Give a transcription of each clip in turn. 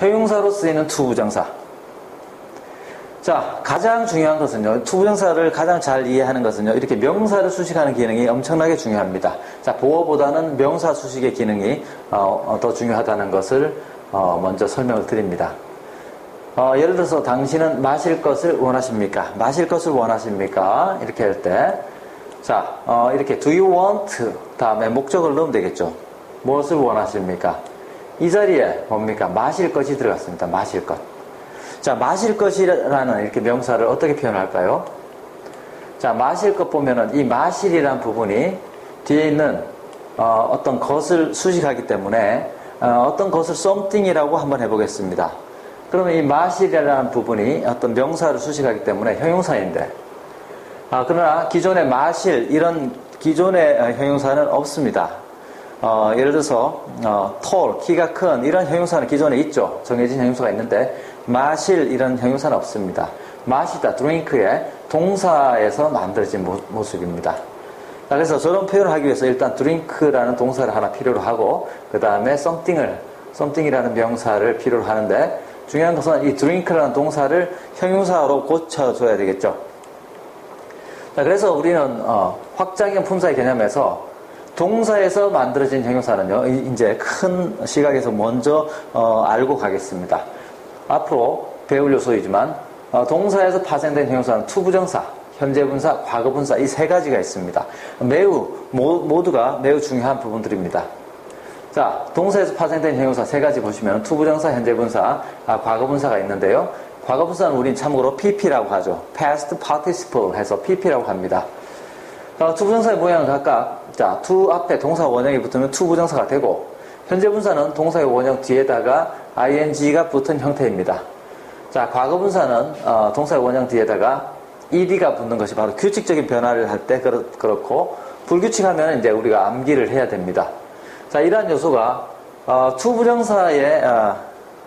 형용사로 쓰이는 투부정사. 자, 가장 중요한 것은요, 투부정사를 가장 잘 이해하는 것은요, 이렇게 명사를 수식하는 기능이 엄청나게 중요합니다. 자, 보어보다는 명사 수식의 기능이 어, 어더 중요하다는 것을 어, 먼저 설명을 드립니다. 어, 예를 들어서 당신은 마실 것을 원하십니까? 마실 것을 원하십니까? 이렇게 할 때, 자, 어, 이렇게 do you want 다음에 목적을 넣으면 되겠죠. 무엇을 원하십니까? 이 자리에 뭡니까? 마실 것이 들어갔습니다. 마실 것. 자, 마실 것이라는 이렇게 명사를 어떻게 표현할까요? 자, 마실 것 보면은 이 마실이라는 부분이 뒤에 있는 어, 떤 것을 수식하기 때문에 어, 떤 것을 something이라고 한번 해보겠습니다. 그러면 이 마실이라는 부분이 어떤 명사를 수식하기 때문에 형용사인데 아, 그러나 기존의 마실 이런 기존의 형용사는 없습니다. 어, 예를 들어서 어, 톨, 키가 큰 이런 형용사는 기존에 있죠. 정해진 형용사가 있는데 마실 이런 형용사는 없습니다. 마시다, 드링크의 동사에서 만들어진 모, 습입니다 그래서 저런 표현을 하기 위해서 일단 드링크라는 동사를 하나 필요로 하고 그 다음에 something을 something이라는 명사를 필요로 하는데 중요한 것은 이 드링크라는 동사를 형용사로 고쳐줘야 되겠죠. 자, 그래서 우리는 어, 확장형 품사의 개념에서 동사에서 만들어진 형용사는요, 이제 큰 시각에서 먼저 어, 알고 가겠습니다. 앞으로 배울 요소이지만 어, 동사에서 파생된 형용사는 투부정사, 현재분사, 과거분사 이 세 가지가 있습니다. 매우 모, 두가 매우 중요한 부분들입니다. 자, 동사에서 파생된 형용사 세 가지 보시면 투부정사, 현재분사, 아, 과거분사가 있는데요. 과거분사는 우린 참고로 PP라고 하죠. Past Participle 해서 PP라고 합니다. 어, 투부정사의 모양은 각각 자, 투 앞에 동사 원형이 붙으면 투부정사가 되고 현재 분사는 동사의 원형 뒤에다가 ing가 붙은 형태입니다. 자, 과거 분사는 어, 동사의 원형 뒤에다가 ed가 붙는 것이 바로 규칙적인 변화를 할 때 그렇 고 불규칙하면 이제 우리가 암기를 해야 됩니다. 자, 이러한 요소가 어, 투부정사의 어,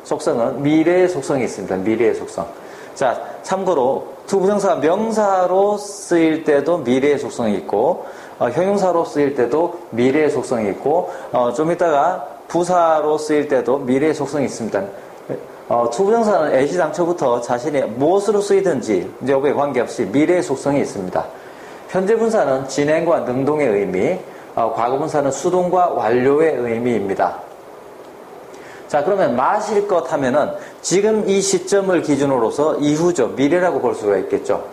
속성은 미래의 속성이 있습니다. 미래의 속성. 자, 참고로 투부정사 명사로 쓰일 때도 미래의 속성이 있고 어, 형용사로 쓰일 때도 미래의 속성이 있고 어, 좀 이따가 부사로 쓰일 때도 미래의 속성이 있습니다. 어, 투부정사는 애시당초부터 자신이 무엇으로 쓰이든지 여부에 관계없이 미래의 속성이 있습니다. 현재 분사는 진행과 능동의 의미, 어, 과거 분사는 수동과 완료의 의미입니다. 자, 그러면 마실 것 하면은 지금 이 시점을 기준으로서 이후죠. 미래라고 볼 수가 있겠죠.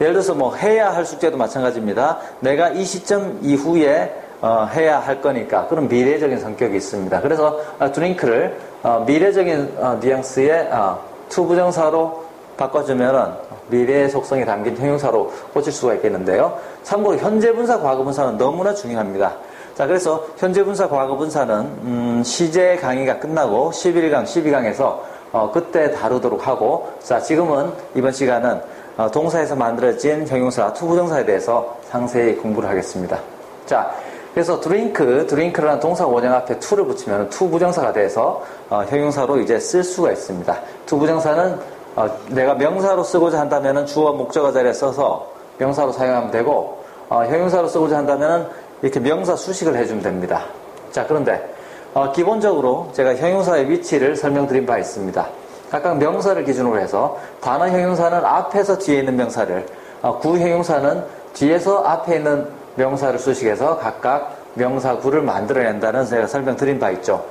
예를 들어서 뭐 해야 할 숙제도 마찬가지입니다. 내가 이 시점 이후에 어, 해야 할 거니까 그런 미래적인 성격이 있습니다. 그래서 어, 드링크를 어, 미래적인 어, 뉘앙스의 어, 투부정사로 바꿔주면은 미래의 속성이 담긴 형용사로 꽂힐 수가 있겠는데요. 참고로 현재 분사, 과거 분사는 너무나 중요합니다. 자, 그래서 현재 분사, 과거 분사는 음, 시제 강의가 끝나고 11강, 12강에서 어, 그때 다루도록 하고, 자, 지금은 이번 시간은 어, 동사에서 만들어진 형용사, 투부정사에 대해서 상세히 공부를 하겠습니다. 자, 그래서 드링크, 드링크라는 동사 원형 앞에 투를 붙이면 투부정사가 돼서 어, 형용사로 이제 쓸 수가 있습니다. 투부정사는 어, 내가 명사로 쓰고자 한다면 주어 목적어 자리에 써서 명사로 사용하면 되고 어, 형용사로 쓰고자 한다면 이렇게 명사 수식을 해주면 됩니다. 자 그런데 어, 기본적으로 제가 형용사의 위치를 설명드린 바 있습니다. 각각 명사를 기준으로 해서 단어 형용사는 앞에서 뒤에 있는 명사를 어, 구 형용사는 뒤에서 앞에 있는 명사를 수식해서 각각 명사 구를 만들어낸다는 제가 설명드린 바 있죠.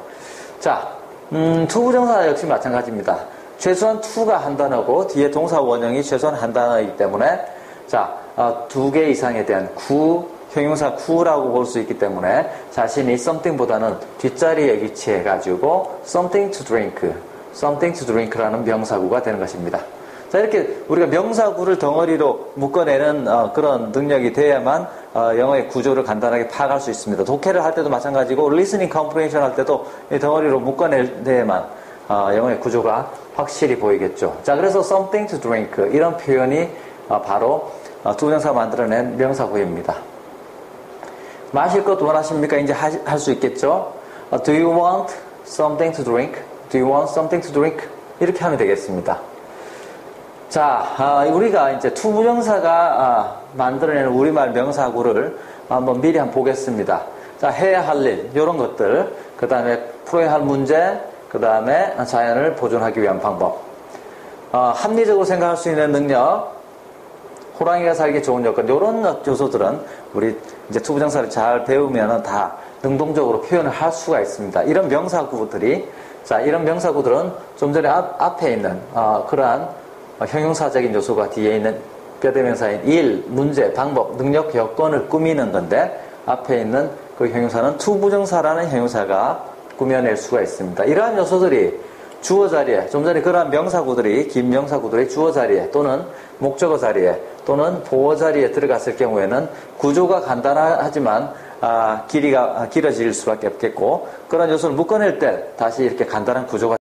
자, 음, 투부정사 역시 마찬가지입니다. 최소한 투가 한 단어고 뒤에 동사 원형이 최소한 한 단어이기 때문에 자, 어, 두개 이상에 대한 구, 형용사 구라고 볼 수 있기 때문에 자신이 something보다는 뒷자리에 위치해 가지고 something to drink something to drink라는 명사구가 되는 것입니다. 자, 이렇게 우리가 명사구를 덩어리로 묶어내는 어, 그런 능력이 돼야만 어, 영어의 구조를 간단하게 파악할 수 있습니다. 독해를 할 때도 마찬가지고 listening comprehension 할 때도 이 덩어리로 묶어낼 때에만 어, 영어의 구조가 확실히 보이겠죠. 자, 그래서 something to drink 이런 표현이 어, 바로 어, 두 명사 만들어낸 명사구입니다. 마실 것 원하십니까? 이제 할 수 있겠죠. 어, do you want something to drink? Do you want something to drink? 이렇게 하면 되겠습니다. 자, 아, 우리가 이제 투부정사가 아, 만들어내는 우리말 명사구를 한번 미리 한번 보겠습니다. 자, 해야 할 일, 이런 것들, 그 다음에 풀어야 할 문제, 그 다음에 자연을 보존하기 위한 방법. 어, 합리적으로 생각할 수 있는 능력, 호랑이가 살기 좋은 여건, 이런 요소들은 우리 이제 투부정사를 잘 배우면 다 능동적으로 표현을 할 수가 있습니다. 이런 명사구들이, 자, 이런 명사구들은 좀 전에 앞, 에 있는, 어, 그러한 형용사적인 요소가 뒤에 있는 뼈대명사인 일, 문제, 방법, 능력, 여건을 꾸미는 건데, 앞에 있는 그 형용사는 투부정사라는 형용사가 꾸며낼 수가 있습니다. 이러한 요소들이 주어 자리에, 좀 전에 그러한 명사구들이, 긴 명사구들이 주어 자리에 또는 목적어 자리에 또는 보어 자리에 들어갔을 경우에는 구조가 간단하지만 아, 길이가 길어질 수밖에 없겠고 그런 요소를 묶어낼 때 다시 이렇게 간단한 구조가